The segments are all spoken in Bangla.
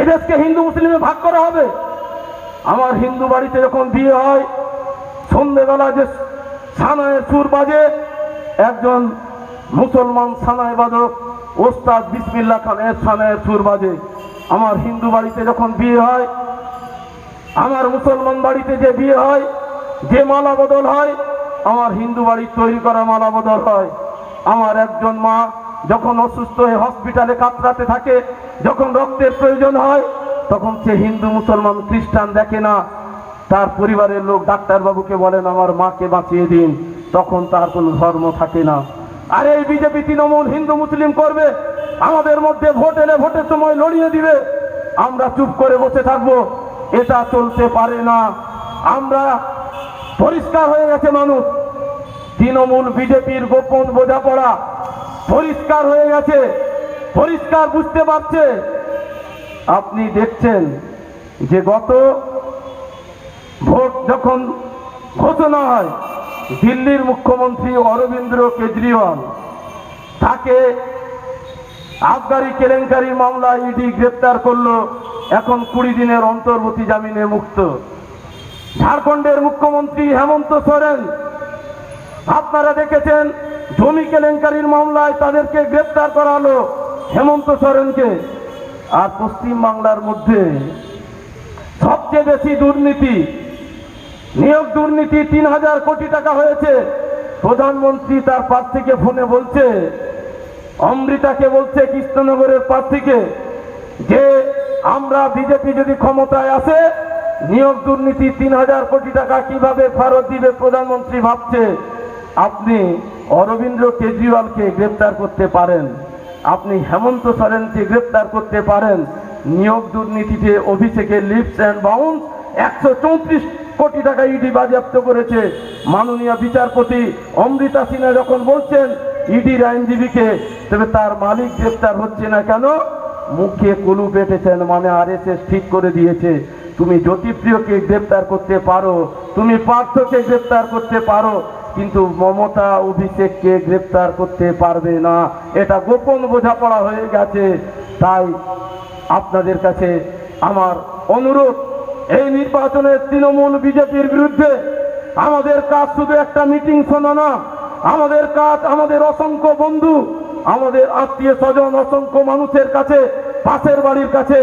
এদেশকে হিন্দু মুসলিমে ভাগ করা হবে। আমার হিন্দু বাড়িতে যখন বিয়ে হয় সন্ধেবেলা যে সানায়ের সুর বাজে, একজন মুসলমান সানায় বাদক, ওস্তাদ বিসমিল্লা খানের সানায় সুর বাজে। আমার হিন্দু বাড়িতে যখন বিয়ে হয়, আমার মুসলমান বাড়িতে যে বিয়ে হয়, যে মালা বদল হয়, আমার হিন্দু বাড়ির তৈরি করা মালা বদল হয়। আমার একজন মা যখন অসুস্থ হয়ে হসপিটালে কাতরাতে থাকে, যখন রক্তের প্রয়োজন হয়, তখন সে হিন্দু, মুসলমান, খ্রিস্টান দেখে না। তার পরিবারের লোক ডাক্তারবাবুকে বলেন, আমার মাকে বাঁচিয়ে দিন। তখন তার কোনো ধর্ম থাকে না। আর এই বিজেপি তৃণমূল হিন্দু, মুসলিম করবে? আমাদের মধ্যে ভোট এলে ভোটের সময় লড়িয়ে দিবে। আমরা চুপ করে বসে থাকব। এটা চলতে পারে না। আমরা পরিষ্কার হয়ে গেছে মানুষ। তৃণমূল, বিজেপির গোপন বোঝাপড়া পরিষ্কার হয়ে গেছে, পরিষ্কার বুঝতে পারছে। আপনি দেখছেন যে গত ভোট যখন ঘোষণা হয়, দিল্লির মুখ্যমন্ত্রী অরবিন্দ কেজরিওয়াল তাকে আবগারি কেলেঙ্কারি মামলা ইডি গ্রেপ্তার করল, এখন কুড়ি দিনের অন্তর্বর্তী জামিনে মুক্ত। ঝাড়খণ্ডের মুখ্যমন্ত্রী হেমন্ত সোরেন, আপনারা দেখেছেন জমি কেলেঙ্কারির মামলায় তাদেরকে গ্রেপ্তার করা হলো হেমন্ত সোরেনকে। আর পশ্চিম বাংলার মধ্যে সবচেয়ে বেশি দুর্নীতি, নিয়োগ দুর্নীতি তিন হাজার কোটি টাকা হয়েছে। প্রধানমন্ত্রী তার প্রার্থীকে ফোনে বলছে, অমৃতাকে বলছে কৃষ্ণনগরের প্রার্থীকে যে আমরা বিজেপি যদি ক্ষমতায় আসে, নিয়োগ দুর্নীতি তিন হাজার কোটি টাকা কীভাবে ফেরত দিবে প্রধানমন্ত্রী ভাবছে। আপনি অরবিন্দ কেজরিওয়ালকে গ্রেপ্তার করতে পারেন। আপনি হেমন্ত সোরেনকে গ্রেপ্তার করতে পারেন। নিয়োগ দুর্নীতিতে অভিষেকের লিপস অ্যান্ড বাউন্স একশো চৌত্রিশ কোটি টাকা ইডি বাজেয়াপ্ত করেছে। মাননীয় বিচারপতি অমৃতা সিনহা যখন বলছেন, ইডির আইনজীবীকে, তবে তার মালিক গ্রেপ্তার হচ্ছে না কেন? মুখে কলু পেটেছেন মানে আর ঠিক করে দিয়েছে। তুমি জ্যোতিপ্রিয়কে গ্রেপ্তার করতে পারো। তুমি পার্থকে গ্রেপ্তার করতে পারো। কিন্তু মমতা অভিষেককে গ্রেপ্তার করতে পারবে না। এটা গোপন বোঝাপড়া হয়ে গেছে। তাই আপনাদের কাছে আমার অনুরোধ, এই নির্বাচনে তৃণমূল বিজেপির বিরুদ্ধে আমাদের কাজ শুধু একটা মিটিং শোনা না, আমাদের কাজ আমাদের অসংখ্য বন্ধু, আমাদের আত্মীয় স্বজন, অসংখ্য মানুষের কাছে, পাশের বাড়ির কাছে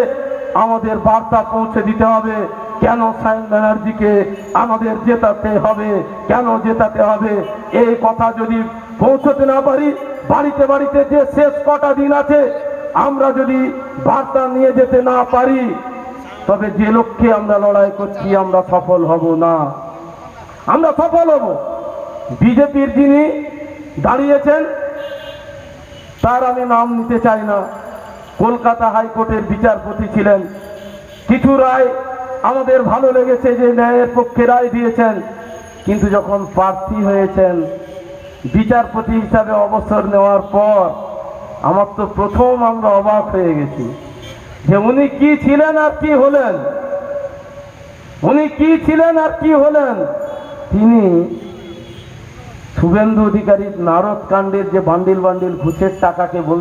আমাদের বার্তা পৌঁছে দিতে হবে। কেন সাইন ব্যানার্জিকে আমাদের জেতাতে হবে? কেন জেতাতে হবে? এই কথা যদি পৌঁছতে না পারি, বাড়িতে বাড়িতে যে শেষ কটা দিন আছে, আমরা যদি বার্তা নিয়ে যেতে না পারি, তবে যে লক্ষ্যে আমরা লড়াই করছি, আমরা সফল হব না। আমরা সফল হব। বিজেপির যিনি দাঁড়িয়েছেন, তার আমি নাম নিতে চাই না। কলকাতা হাইকোর্টের বিচারপতি ছিলেন। কিছু রায় আমাদের ভালো লেগেছে যে ন্যায়ের পক্ষে রায় দিয়েছেন, কিন্তু যখন প্রার্থী হয়েছেন, বিচারপতি হিসাবে অবসর নেওয়ার পর আমার তো প্রথম আমরা অবাক হয়ে গেছি যে উনি কি ছিলেন আর কি হলেন? উনি কি ছিলেন আর কি হলেন? তিনি শুভেন্দু অধিকারীর নারদ কাণ্ডের যে বান্ডিল বান্ডিল ঘুষের টাকাকে বল